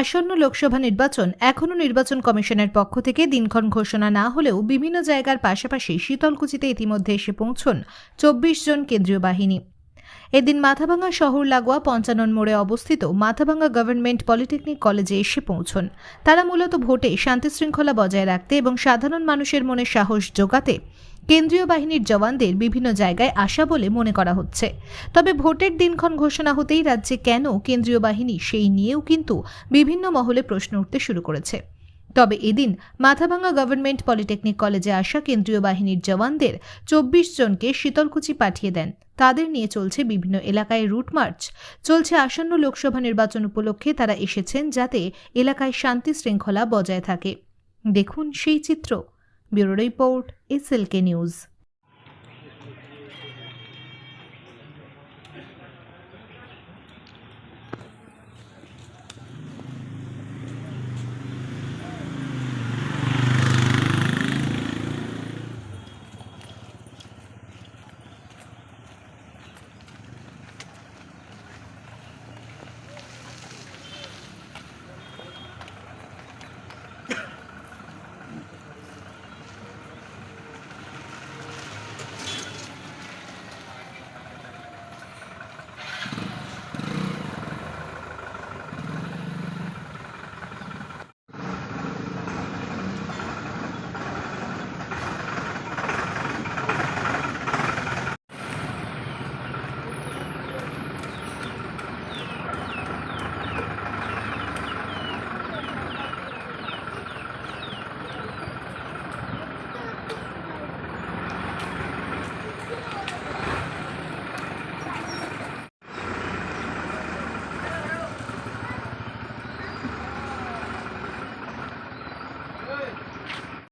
আসন্ন লোকসভা নির্বাচন এখনও নির্বাচন কমিশনের পক্ষ থেকে দিনক্ষণ ঘোষণা না হলেও বিভিন্ন জায়গার পাশাপাশি শীতলকুচিতে ইতিমধ্যে এসে পৌঁছন চব্বিশ জন কেন্দ্রীয় বাহিনী। এদিন মাথাভাঙ্গা শহর লাগোয়া পঞ্চানন মোড়ে অবস্থিত মাথাভাঙ্গা গভর্নমেন্ট পলিটেকনিক কলেজে এসে পৌঁছন। তারা মূলত ভোটে শান্তিশৃঙ্খলা বজায় রাখতে এবং সাধারণ মানুষের মনে সাহস যোগাতে কেন্দ্রীয় বাহিনীর জওয়ানদের বিভিন্ন জায়গায় আসা বলে মনে করা হচ্ছে। তবে ভোটের দিনক্ষণ ঘোষণা হতেই রাজ্যে কেন কেন্দ্রীয় বাহিনী সেই নিয়েও কিন্তু বিভিন্ন মহলে প্রশ্ন উঠতে শুরু করেছে। তবে এদিন মাথাভাঙ্গা গভর্নমেন্ট পলিটেকনিক কলেজে আসা কেন্দ্রীয় বাহিনীর জওয়ানদের চব্বিশ জনকে শীতলকুচি পাঠিয়ে দেন। তাদের নিয়ে চলছে বিভিন্ন এলাকায় রুট মার্চ। চলছে আসন্ন লোকসভা নির্বাচন উপলক্ষে তারা এসেছেন যাতে এলাকায় শান্তি শৃঙ্খলা বজায় থাকে। দেখুন সেই চিত্র। Bureau report এসএলকে news